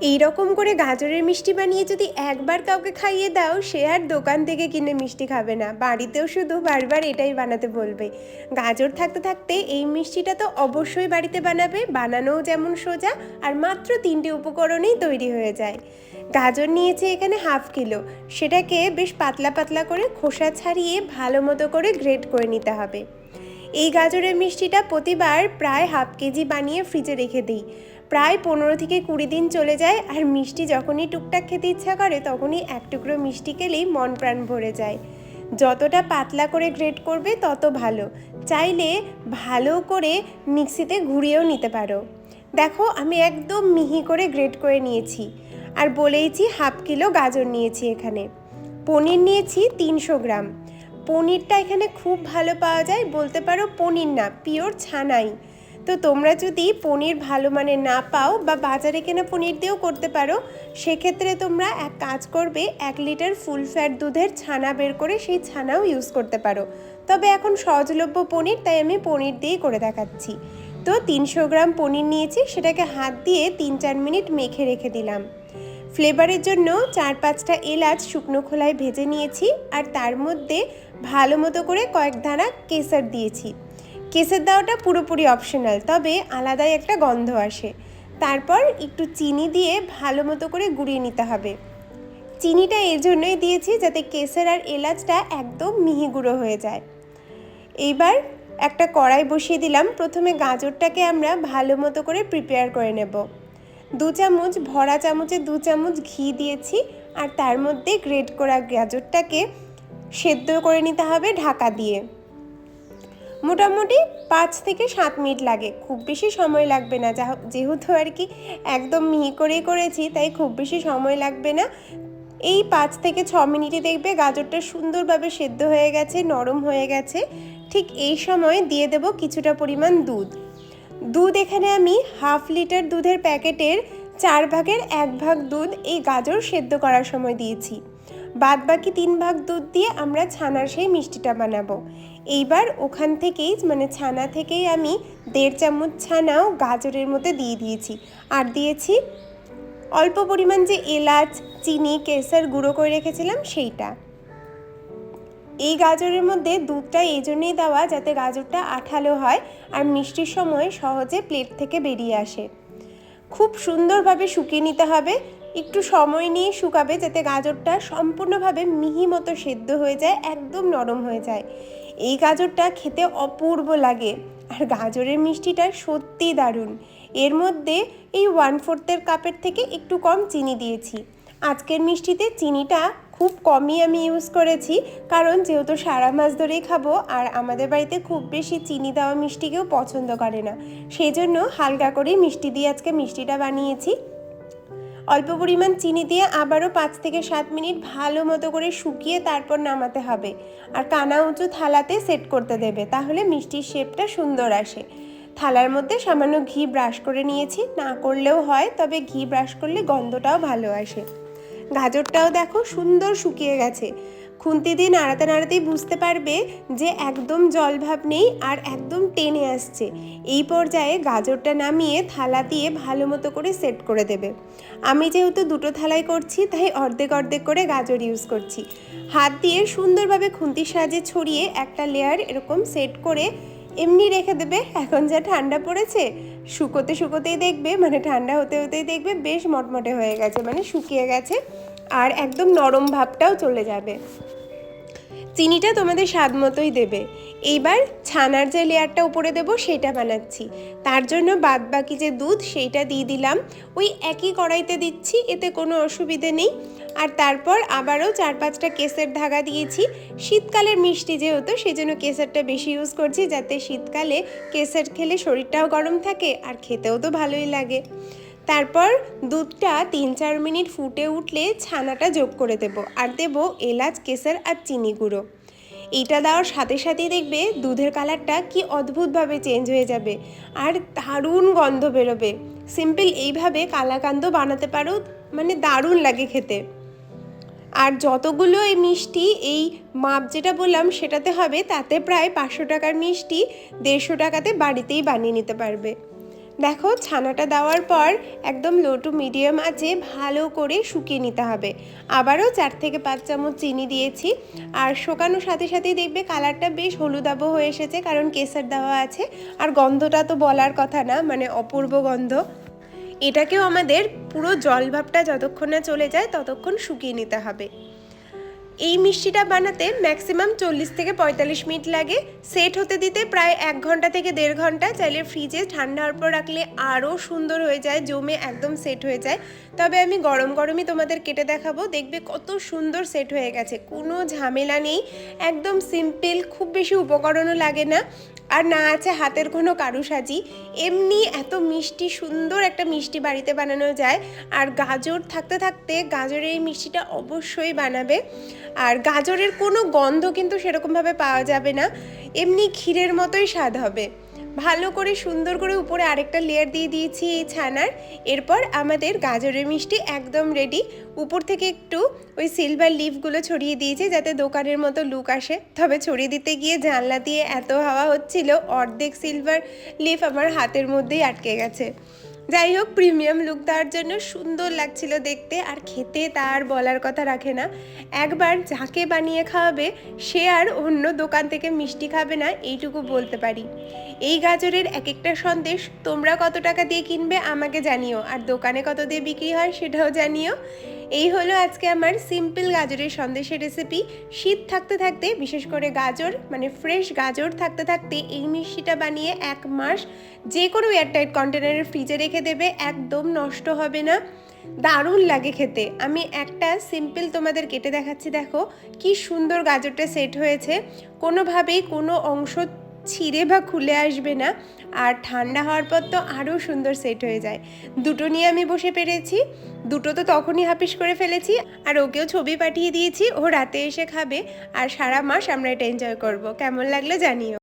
এই রকম করে গাজরের মিষ্টি বানিয়ে যদি একবার কাউকে খাইয়ে দাও, সে আর দোকান থেকে কিনে মিষ্টি খাবে না। বাড়িতেও শুধু বারবার এটাই বানাতে বলবে। গাজর থাকতে থাকতে এই মিষ্টিটা তো অবশ্যই বাড়িতে বানাবে। বানানোও যেমন সোজা, আর মাত্র তিনটে উপকরণেই তৈরি হয়ে যায়। গাজর নিয়েছে এখানে হাফ কিলো। সেটাকে বেশ পাতলা পাতলা করে খোসা ছাড়িয়ে ভালো মতো করে গ্রেট করে নিতে হবে। এই গাজরের মিষ্টিটা প্রতিবার প্রায় হাফ কেজি বানিয়ে ফ্রিজে রেখে দিই। প্রায় পনেরো থেকে কুড়ি দিন চলে যায় আর মিষ্টি যখনই টুকটাক খেতে ইচ্ছা করে তখনই এক টুকরো মিষ্টি খেলেই মন প্রাণ ভরে যায়। যতটা পাতলা করে গ্রেট করবে তত ভালো। চাইলে ভালো করে মিক্সিতে ঘুরিয়েও নিতে পারো। দেখো আমি একদম মিহি করে গ্রেট করে নিয়েছি আর বলেইছি হাফ কিলো গাজর নিয়েছি এখানে। পনির নিয়েছি তিনশো গ্রাম। পনিরটা এখানে খুব ভালো পাওয়া যায়, বলতে পারো পনির না, পিওর ছানাই। তো তোমরা যদি পনির ভালো মানে না পাও বা বাজারে কেনা পনির দিয়েও করতে পারো, সেক্ষেত্রে তোমরা এক কাজ করবে, এক লিটার ফুল ফ্যাট দুধের ছানা বের করে সেই ছানাও ইউজ করতে পারো। তবে এখন সহজলভ্য পনির, তাই আমি পনির দিয়েই করে দেখাচ্ছি। তো তিনশো গ্রাম পনির নিয়েছি, সেটাকে হাত দিয়ে তিন চার মিনিট মেখে রেখে দিলাম। ফ্লেভারের জন্য চার পাঁচটা এলাচ শুকনো খোলায় ভেজে নিয়েছি আর তার মধ্যে ভালো মতো করে কয়েক দানা কেসার দিয়েছি। কেসের দেওয়াটা পুরোপুরি অপশনাল তবে আলাদাই একটা গন্ধ আসে। তারপর একটু চিনি দিয়ে ভালো মতো করে গুঁড়িয়ে নিতে হবে। চিনিটা এই জন্যই দিয়েছি যাতে কেসের আর এলাচটা একদম মিহি গুঁড়ো হয়ে যায়। এইবার একটা কড়াই বসিয়ে দিলাম। প্রথমে গাজরটাকে আমরা ভালো মতো করে প্রিপেয়ার করে নেব। দু চামচ, ভরা চামচে দু চামচ ঘি দিয়েছি আর তার মধ্যে গ্রেট করা গাজরটাকে সেদ্ধ করে নিতে হবে ঢাকা দিয়ে। মোটামুটি পাঁচ থেকে সাত মিনিট লাগে, খুব বেশি সময় লাগবে না। যেহেতু আর কি একদম মিহি করেই করেছি, তাই খুব বেশি সময় লাগবে না। এই পাঁচ থেকে ছ মিনিটে দেখবে গাজরটা সুন্দরভাবে সেদ্ধ হয়ে গেছে, নরম হয়ে গেছে। ঠিক এই সময় দিয়ে দেব কিছুটা পরিমাণ দুধ। দুধ এখানে আমি হাফ লিটার দুধের প্যাকেটের চার ভাগের এক ভাগ দুধ এই গাজর সেদ্ধ করার সময় দিয়েছি। বাদ বাকি তিন ভাগ দুধ দিয়ে আমরা ছানার সেই মিষ্টিটা বানাবো। এইবার ওখান থেকেই মানে ছানা থেকেই আমি দেড় চামচ ছানাও গাজরের মধ্যে দিয়ে দিয়েছি। আর দিয়েছি অল্প পরিমাণ যে এলাচ, চিনি কেসার গুঁড়ো করে রেখেছিলাম সেইটা। এই গাজরের মধ্যে দুধটা এই জন্যেই দেওয়া যাতে গাজরটা আঠালো হয় আর মিষ্টির সময় সহজে প্লেট থেকে বেরিয়ে আসে। খুব সুন্দরভাবে শুকিয়ে নিতে হবে। একটু সময় নিয়ে শুকাবে যাতে গাজরটা সম্পূর্ণভাবে মিহি মতো সেদ্ধ হয়ে যায়, একদম নরম হয়ে যায়। এই গাজরটা খেতে অপূর্ব লাগে আর গাজরের মিষ্টিটা সত্যি দারুণ। এর মধ্যে এই ওয়ান ফোর্থের কাপের থেকে একটু কম চিনি দিয়েছি। আজকের মিষ্টিতে চিনিটা খুব কমই আমি ইউজ করেছি। কারণ যেহেতু সারা মাস ধরেই খাব, আর আমাদের বাড়িতে খুব বেশি চিনি দেওয়া মিষ্টি কেউ পছন্দ করে না। সেই জন্য হালকা করেই মিষ্টি দিয়ে আজকে মিষ্টিটা বানিয়েছি। অল্প পরিমাণ চিনি দিয়ে আবারও পাঁচ থেকে সাত মিনিট ভালো মতো করে শুকিয়ে তারপর নামাতে হবে। আর কানা উঁচু থালাতে সেট করতে দেবে, তাহলে মিষ্টির শেপটা সুন্দর আসে। থালার মধ্যে সামান্য ঘি ব্রাশ করে নিয়েছি, না করলেও হয়, তবে ঘি ব্রাশ করলে গন্ধটাও ভালো আসে। গাজরটাও দেখো সুন্দর শুকিয়ে গেছে। খুন্তি দিয়ে নাড়াতে নাড়াতেই বুঝতে পারবে যে একদম জলভাব নেই আর একদম টেনে আসছে। এই পর্যায়ে গাজরটা নামিয়ে থালা দিয়ে ভালো মতো করে সেট করে দেবে। আমি যেহেতু দুটো থালাই করছি, তাই অর্ধেক অর্ধেক করে গাজর ইউজ করছি। হাত দিয়ে সুন্দরভাবে খুন্তির সাহায্যে ছড়িয়ে একটা লেয়ার এরকম সেট করে এমনি রেখে দেবে। এখন যা ঠান্ডা পড়েছে শুকোতে শুকোতেই দেখবে মানে ঠান্ডা হতে হতেই দেখবে বেশ মটমটে হয়ে গেছে মানে শুকিয়ে গেছে আর একদম নরম ভাবটাও চলে যাবে। চিনিটা তোমাদের স্বাদ মতোই দেবে। এইবার ছানার যে লেয়ারটা উপরে দেবো, সেটা বানাচ্ছি। তার জন্য বাদ বাকি যে দুধ, সেইটা দিয়ে দিলাম। ওই একই কড়াইতে দিচ্ছি, এতে কোনো অসুবিধে নেই। আর তারপর আবারও চার পাঁচটা কেসের ধাগা দিয়েছি। শীতকালের মিষ্টি যেহেতু সেই জন্য কেসারটা বেশি ইউজ করছি, যাতে শীতকালে কেসার খেলে শরীরটাও গরম থাকে, আর খেতেও তো ভালোই লাগে। তারপর দুধটা তিন চার মিনিট ফুটে উঠলে ছানাটা যোগ করে দেব। আর দেব এলাচ কেসার আর চিনি গুঁড়ো। এটা দেওয়ার সাথে সাথেই দেখবে দুধের কালারটা কি অদ্ভুতভাবে চেঞ্জ হয়ে যাবে আর দারুণ গন্ধ বেরোবে। সিম্পল এইভাবে কালাকান্দ বানাতে পারো মানে দারুণ লাগে খেতে। আর যতগুলো এই মিষ্টি, এই মাপ যেটা বললাম সেটাতে হবে, তাতে প্রায় পাঁচশো টাকার মিষ্টি, দেড়শো টাকাতে বাড়িতেই বানিয়ে নিতে পারবে। দেখো, ছানাটা দেওয়ার পর একদম লো টু মিডিয়াম আছে, ভালো করে শুকিয়ে নিতে হবে। আবারও চার থেকে পাঁচ চামচ চিনি দিয়েছি। আর শুকানোর সাথে সাথেই দেখবে কালারটা বেশ হলুদাবো হয়ে এসেছে, কারণ কেসার দেওয়া আছে। আর গন্ধটা তো বলার কথা না মানে অপূর্ব গন্ধ। এটাকেও আমাদের পুরো জল ভাবটা যতক্ষণ না চলে যায়, ততক্ষণ শুকিয়ে নিতে হবে। এই মিষ্টিটা বানাতে ম্যাক্সিমাম চল্লিশ থেকে পঁয়তাল্লিশ মিনিট লাগে। সেট হতে দিতে প্রায় এক ঘণ্টা থেকে দেড় ঘণ্টা। চাইলে ফ্রিজে ঠান্ডা হওয়ার পর রাখলে আরও সুন্দর হয়ে যায়, জমে একদম সেট হয়ে যায়। তবে আমি গরম গরমই তোমাদের কেটে দেখাবো। দেখবে কত সুন্দর সেট হয়ে গেছে, কোনো ঝামেলা নেই। একদম সিম্পল খুব বেশি উপকরণও লাগে না। আর না আছে হাতের কোনো কারুসাজি। এমনি এত মিষ্টি, সুন্দর একটা মিষ্টি বাড়িতে বানানো যায়। আর গাজর থাকতে থাকতে গাজরের এই মিষ্টিটা অবশ্যই বানাবে। আর গাজরের কোনো গন্ধ কিন্তু সেরকমভাবে পাওয়া যাবে না। এমনি ক্ষীরের মতোই স্বাদ হবে। ভালো করে সুন্দর করে উপরে আরেকটা লেয়ার দিয়ে দিয়েছি এই ছানার। এরপর আমাদের গাজরের মিষ্টি একদম রেডি উপর থেকে একটু ওই সিলভার লিফগুলো ছড়িয়ে দিয়েছি যাতে দোকানের মতো লুক আসে। তবে ছড়িয়ে দিতে গিয়ে জানলা দিয়ে এত হাওয়া হচ্ছিল, অর্ধেক সিলভার লিফ আমার হাতের মধ্যেই আটকে গেছে। যাই হোক প্রিমিয়াম লুক দেওয়ার জন্য সুন্দর লাগছিল দেখতে, আর খেতে তার বলার কথা রাখে না। একবার যাকে বানিয়ে খাওয়াবে, সে আর অন্য দোকান থেকে মিষ্টি খাবে না, এইটুকু বলতে পারি। এই গাজরের এক একটা সন্দেশ তোমরা কত টাকা দিয়ে কিনবে আমাকে জানিও, আর দোকানে কত দিয়ে বিক্রি হয় সেটাও জানিও। এই হলো আজকে আমার সিম্পল গাজরের সন্দেশের রেসিপি শীত থাকতে থাকতে, বিশেষ করে গাজর মানে ফ্রেশ গাজর থাকতে থাকতে এই মিষ্টিটা বানিয়ে এক মাস যে কোনো এয়ারটাইট কন্টেনারের ফ্রিজে রেখে দেবে, একদম নষ্ট হবে না। দারুণ লাগে খেতে। আমি একটা সিম্পল তোমাদের কেটে দেখাচ্ছি, দেখো। কি সুন্দর গাজরটা সেট হয়েছে। কোনোভাবেই কোনো অংশ ছিঁড়ে বা খুলে আসবে না। আর ঠান্ডা হওয়ার পর তো আরও সুন্দর সেট হয়ে যায়। দুটো নিয়ে আমি বসে পেরেছি। দুটো তো তখনই হাফিস করে ফেলেছি। আর ওকেও ছবি পাঠিয়ে দিয়েছি। ও রাতে এসে খাবে। আর সারা মাস আমরা এটা এনজয় করব। কেমন লাগল জানিও।